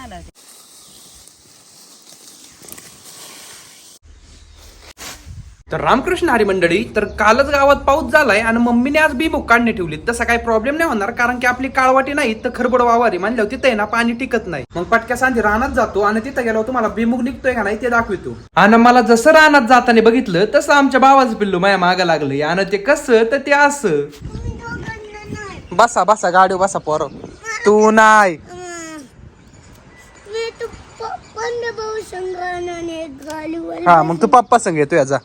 झालं तर रामकृष्ण हरी मंडळी तर कालच गावात पाऊस झालाय आणि मम्मीने आज बिबुक काढणे ठेवली. तसा काही प्रॉब्लेम नाही होणार कारण की आपली काळवाटी नाही तर खरबड वावारी. म्हणल्यावर तिथे ना पाणी टिकत नाही. मग पटक्या सांजे रानात जातो आणि तिथं गेल्यावर तुम्हाला बिमुख निघतोय का नाही ते दाखवतो. आणि मला जसं रानात जाताना बघितलं तसं आमच्या भावाचं पिल्लू माझ्या मागं लागलं. आणि ते कसं तर ते असं. बसा बसा गाडी बसा पोर. तू नाही मी तू पण भाऊ संग्रहाने गाडीवर हा मग तू पप्पा संग येतो याचा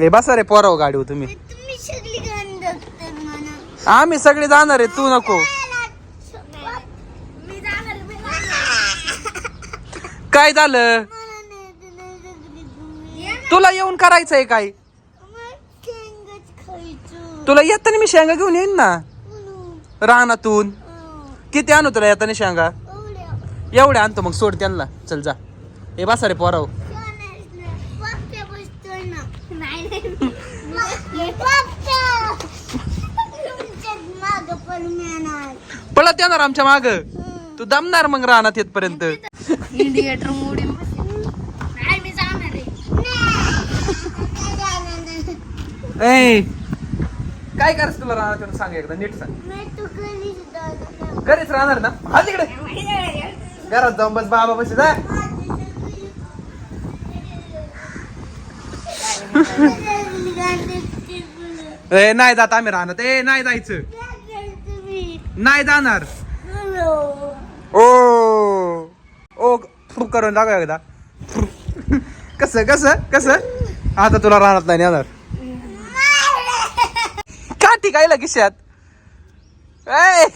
ए बसा रे पोराव गाडीवर तुम्ही. आम्ही सगळे जाणार आहे तू नको. मी जाणार मी जाणार. काय झालं? तुला येऊन करायचंय काय? मग शेंगच खायचं. तुला येताना मी शेंगा घेऊन येईन ना? रानातून. अं, किती आणू तुला येताना शेंगा? एवढ्या. एवढ्या आणतो मग सोड त्यांना. चल जा. ए बसा रे पोराव. पळत येणार आमच्या माग. तू दमणार मग रानात येतपर्यंत. मोडी काय करायचं तुला रानात सांग एकदा नीट सांग. घरीच राहणार ना? हा तिकडे. घरात जाऊन बस बाबा बस जा. ए नाही जात आम्ही राहणार ए नाही जायचं. नाही जाणार. ओ. ओ फुक करून जागा एकदा. कस कस कस? आता तुला राहणार नाही येणार ती कायला किशात ए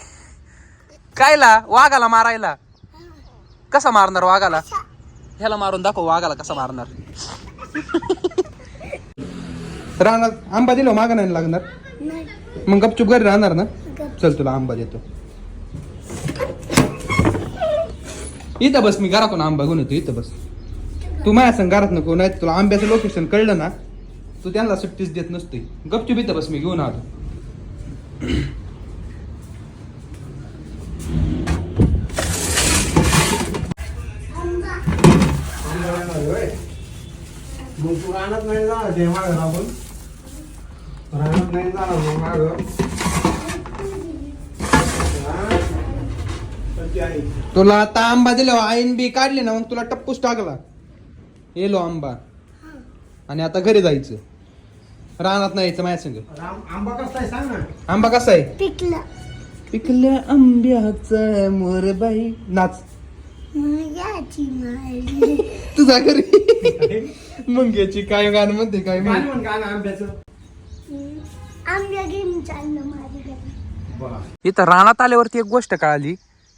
कायला? वाघाला मारायला. कसा मारणार वाघाला? ह्याला मारून दाखव वाघाला कसा मारणार. राहणार? आंबा दिलो मागा नाही लागणार? मग गपचूप घरी राहणार ना? चल तुला आंबा देतो. इथं बस मी घरातून आंबा घेऊन येतो इथं बस. तू माझ्या संग घरात नको नाही तुला आंब्याचं लोकेशन कळलं ना तू त्यांना सुट्टीच देत नसते गपचूप इथं बस मी घेऊन आलो. मग तू रानात नाही जाणार ते मागं आपण? रानात नाही जाणार मग मागं. हा? तुला आता आंबा दिला आईन बी काढली ना मग तुला टप्पूस टाकला. येलो आंबा. आणि आता घरी जायचं. रानात नाही यायचं माझ्या संग. राम आंबा कसा आहे सांग ना. आंबा कसा आहे? पिकला. पिकल्या आंब्याचा मोरबाई नाच. तुझा घरी. मग याची काय गाणं म्हणते काय गाणं माहिती. म्हण गाणं आंब्याचं. आंब्या घेऊन चाललं माझ्याकडे बघा इथं रानात आल्यावरती एक गोष्ट कळाली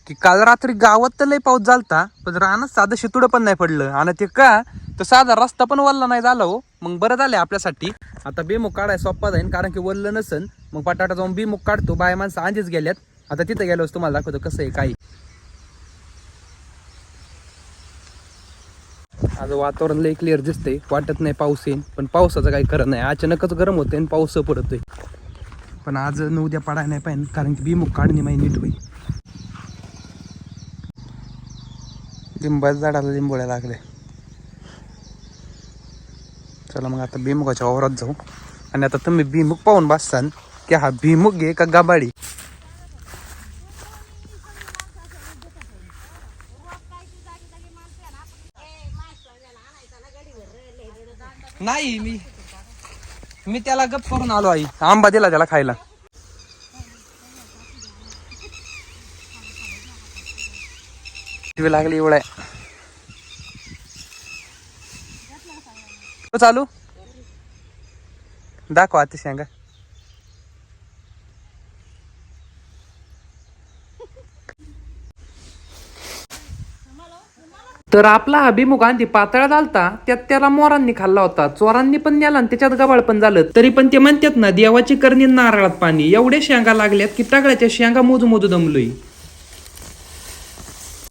की काल रात्री गावात तर लय पाऊस झालता पण रानात साधं शितुडं पण नाही पडलं. आणि ते का तर साधा रस्ता पण वल्ला नाही झाला हो. मग बरं झालं आपल्यासाठी. आता बेमुख काढाय सोप्पा जाईन कारण की वल्ल नसन. मग पटाटा जाऊन बेमुख काढतो बाय माणसं आधीच गेल्यात. आता तिथं गेल्यावर तुम्हाला दाखवतो कसं आहे काही आज वातावरण लय क्लिअर दिसतंय. वाटत नाही पाऊस येईन पण पावसाचं काही खरं नाही. अचानकच गरम होतंय आणि पाऊस पडतोय. पण आज न उद्या पडाय नाही पाहिजे कारण की भीमुख काढणे माहिती नीट होईल. लिंबाच्या झाडाला लिंबोळ्या लागल्या चला मग आता भीमुखाच्या वावरात जाऊ. आणि आता तुम्ही भीमुख पाहून बससान की हा भीमुख घे का गाबाडी नाही मी मी त्याला गप करून आलो आई. आंबा दिला त्याला खायला. लागली एवढ्या चालू? दाखवा आता शेंगा तर आपला हा भीमुख आधी पातळा झालता त्यात त्याला मोरांनी खाल्ला होता. चोरांनी पण नेला आणि त्याच्यात गबाळ पण झालं. तरी पण ते म्हणतात ना देवाची करणी नारळात पाणी. एवढे शेंगा लागल्यात की टगळ्याच्या शेंगा मोजू मोजू दमलोय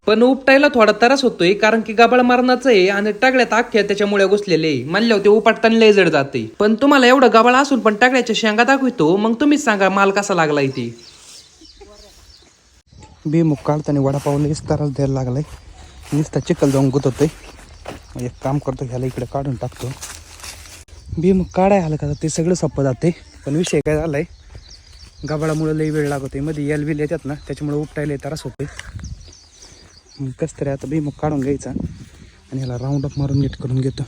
पण उपटायला थोडा त्रास होतोय कारण की गबाळ मारणाचं आहे आणि टागड्यात अख्ख्या त्याच्यामुळे घुसलेले आहे. म्हणल्यावर ते उपटताना लय जड जाते पण तुम्हाला एवढं गबाळ असून पण टागड्याच्या शेंगा दाखवितो मग तुम्हीच सांगा माल कसा लागला इथे भीमुख काढताना वडापावला त्रास द्यायला लागलाय. नुसता चिखल जाऊन गुतवतोय एक काम करतो ह्याला इकडे काढून टाकतो. भीमुख काढाय आलं का ते सगळं सोपं जाते. पण विषय काय झाला आहे गबाळामुळं लई वेळ लागतोय. मध्ये यल बिल येतात ना त्याच्यामुळे उपटायला त्रास होतोय. मग कसं तरी आता मग काढून घ्यायचा आणि ह्याला राऊंड अप मारून नीट करून घेतो.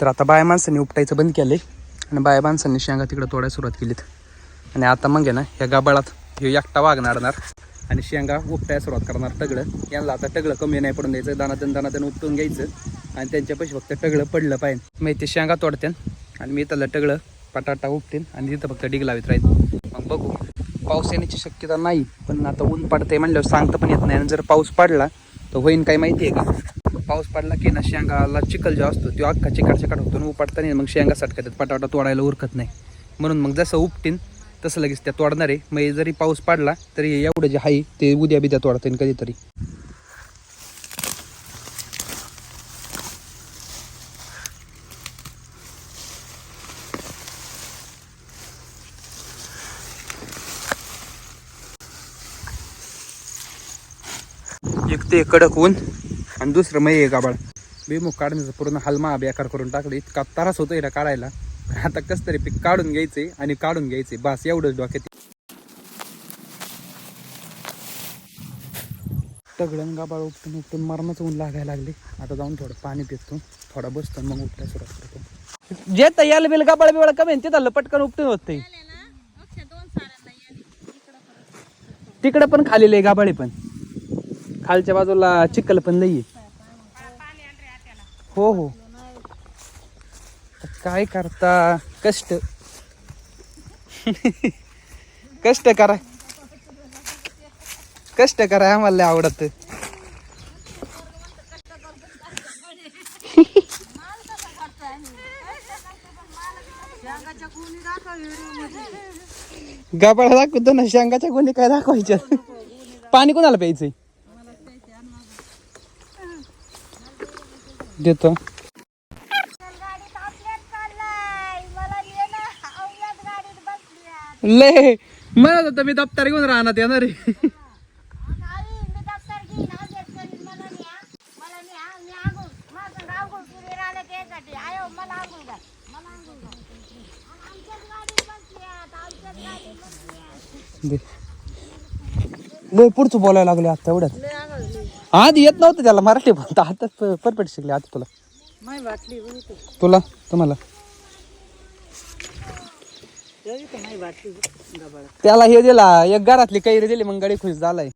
तर आता बाया माणसांनी उपटायचं बंद केलंय. आणि बाया माणसांनी शेंगा तिकडं तोडायला सुरुवात केलीत. आणि आता मग आहे ना ह्या गाबाळात हे एकटा वागणारणार आणि शेंगा उपटायला सुरुवात करणार टगळं. यांना आता टगळं कमी नाही पडून द्यायचं दानादन दानादन उपटून घ्यायचं. आणि त्यांच्यापाशी फक्त टगळं पडलं पाहिजे. मग ते शेंगा तोडत्यान आणि मी त्याला टगळं पटाटा उपटेन आणि तिथं फक्त डिग लावित राहील मग बघू. पाऊस येण्याची शक्यता नाही पण आता ऊन पडतंय म्हणल्यावर सांगता पण येत नाही. आणि जर पाऊस पडला तर होईन काय माहिती आहे का? पाऊस पडला की ना शेंगाला चिखल जो असतो तो अख्खा चिकट चिकट होतो आणि उपटता नाही. मग शेंगा सटकतात पटापटा तोडायला उरकत नाही. म्हणून मग जसं उपटीन तसं लगेच त्या तोडणार. आहे मग जरी पाऊस पडला तरी एवढं जे आहे ते उद्या बिद्या तोडता येईल कधीतरी. ते कडक ऊन आणि दुसरं मै गाबाळ. बेमुख काढण्याचं पूर्ण हलमा बेकार करून टाकलं. इतका त्रास होतोय ना काढायला. आता कस तरी पीक काढून घ्यायचंय आणि काढून घ्यायचंय. बस एवढंच डोक्यात तगडण गाबाळ उपटून उपटून मरणाचं ऊन लागायला लागले. आता जाऊन थोडं पाणी पितो. थोडा बसतो मग उपटाय सुरुवात करतो. जे यायला बिल गाबाळ बिबाळ कमी आहे, ते झालं पटकन उपटून होत तिकडं पण खालेलं गाबाळे पण. खालच्या बाजूला चिखल पण लई हो हो. काय करता? कष्ट. कष्ट करा. कष्ट करा आम्हाला आवडत. गाबाळा दाखवतो ना शेंगाच्या कोणी काय दाखवायच्या? पाणी कोणाला प्यायचंय? देतो. गाडीत मला ले म्हणत मी दप्तर घेऊन राहणार येणार रे दे. पुढचं बोलायला लागले आता एवढ्यात. आधी येत नव्हतं त्याला मराठी बोलता आता परफेक्ट शिकले आता तुला. तुला? तुम्हाला. त्याला हे दिला. एक घरातली कैरी दिली मग गडी खुश झालाय.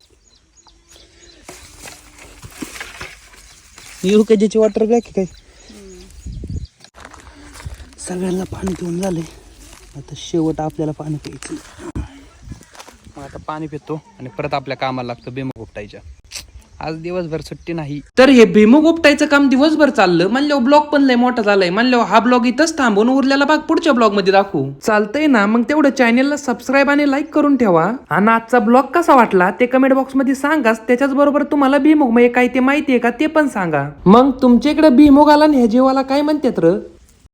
युकेजीची वॉटर बॅग काय? सगळ्यांना पाणी पिऊन झालंय. आता शेवट आपल्याला पाणी प्यायचं मग आता पाणी पितो आणि परत आपल्या कामाला लागतो भीमुख उपटायच्या आज दिवसभर सुट्टी नाही. तर हे भीमुख उपटायचं काम दिवसभर चाललं. म्हणल्यावर ब्लॉग पण लय मोठा झालाय. म्हणल्यावर हा ब्लॉग इथंच थांबून उरलेला भाग पुढच्या ब्लॉगमध्ये दाखवू. चालतंय ना? मग तेवढं चॅनेलला सबस्क्राईब आणि लाईक करून ठेवा. आणि आजचा ब्लॉग कसा वाटला ते कमेंट बॉक्समध्ये सांगाच त्याच्याच बरोबर तुम्हाला भीमुख म्हणजे काय ते माहितीये का ते पण सांगा. मग तुमच्या इकडे भीमुगाला आणि ह्या जीवाला काय म्हणतात र?